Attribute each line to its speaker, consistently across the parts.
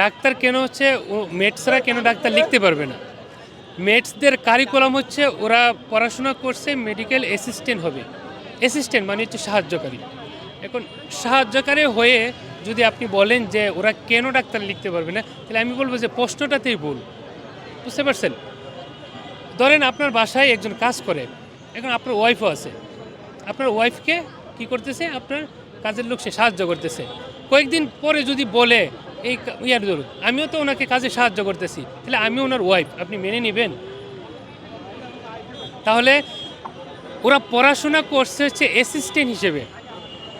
Speaker 1: Doctor কেন হচ্ছে ও মেটসরা কেন ডাক্তার লিখতে পারবে না? মেটসদের কারিকুলাম হচ্ছে ওরা পড়াশোনা করছে মেডিকেল অ্যাসিস্ট্যান্ট হবে। অ্যাসিস্ট্যান্ট মানে হচ্ছে সাহায্যকারী। এখন সাহায্যকারী হয়ে যদি আপনি বলেন যে ওরা কেন ডাক্তার লিখতে পারবে না, তাহলে আমি বলব যে প্রশ্নটাতেই ভুল। বুঝতে পারছেন? ধরেন আপনার বাসায় একজন কাজ করে, এখন আপনার ওয়াইফও আছে। আপনার ওয়াইফকে কি করতেছে? আপনার কাজের লোক সে সাহায্য করতেছে। কয়েকদিন পরে যদি বলে এই ইয়ার ধরুন আমিও তো ওনাকে কাজে সাহায্য করতেছি। তাহলে আমিও ওনার ওয়াইফ আপনি মেনে নেবেন? তাহলে ওরা পড়াশোনা করছে হচ্ছে অ্যাসিস্ট্যান্ট হিসেবে।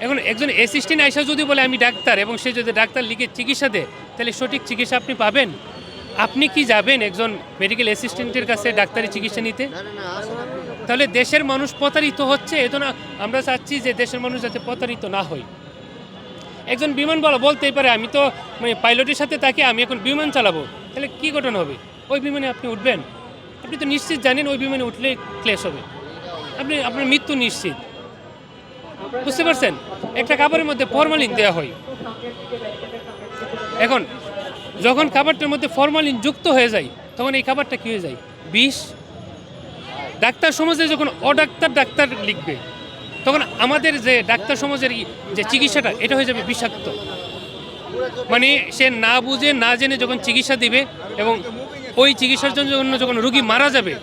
Speaker 1: এখন একজন অ্যাসিস্ট্যান্ট আইসা যদি বলে আমি ডাক্তার এবং সে যদি ডাক্তার লিখে চিকিৎসা দেয়, তাহলে সঠিক চিকিৎসা আপনি পাবেন? আপনি কি যাবেন একজন মেডিকেল অ্যাসিস্ট্যান্টের কাছে ডাক্তারি চিকিৎসা নিতে? তাহলে দেশের মানুষ প্রতারিত হচ্ছে এতো না আমরা চাচ্ছি যে দেশের মানুষ যাতে প্রতারিত না হয়। একজন বিমান বলা, বলতেই পারে, আমি তো মানে পাইলটের সাথে তাকে আমি এখন বিমান চালাবো। তাহলে কি ঘটনা হবে? ওই বিমানে আপনি উঠবেন? আপনি তো নিশ্চিত জানেন ওই বিমানে উঠলে ক্লেশ হবে। আপনি, আপনার মৃত্যু নিশ্চিত। বুঝতে পারছেন? একটা কাপড়ের মধ্যে ফরমালিন দেওয়া হয়। এখন, যখন খাবারটার মধ্যে ফরমালিন যুক্ত হয়ে যায়, তখন এই খাবারটা কী হয়ে যায়? বিষ। ডাক্তার সমাজে যখন অডাক্তার, ডাক্তার লিখবে তখন আমাদের যে ডাক্তার সমাজের যে চিকিৎসাটা, এটা হয়ে যাবে বিষাক্ত। মানে সে না বুঝে, না জেনে যখন চিকিৎসা দিবে এবং ওই চিকিৎসার জন্য যখন রুগী মারা যাবে,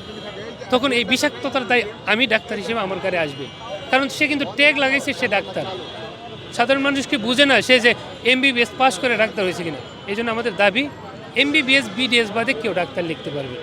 Speaker 1: তখন এই বিষাক্ততার দায় আমি ডাক্তার হিসেবে আমার কাছে আসবে। কারণ সে কিন্তু ট্যাগ লাগাইছে, সে ডাক্তার। সাধারণ মানুষকে বুঝে না সে যে এমবিবিএস পাশ করে ডাক্তার হয়েছে কিনা। এই জন্য আমাদের দাবি এমবিবিএস বিডিএস বাদে কেউ ডাক্তার লিখতে পারবে।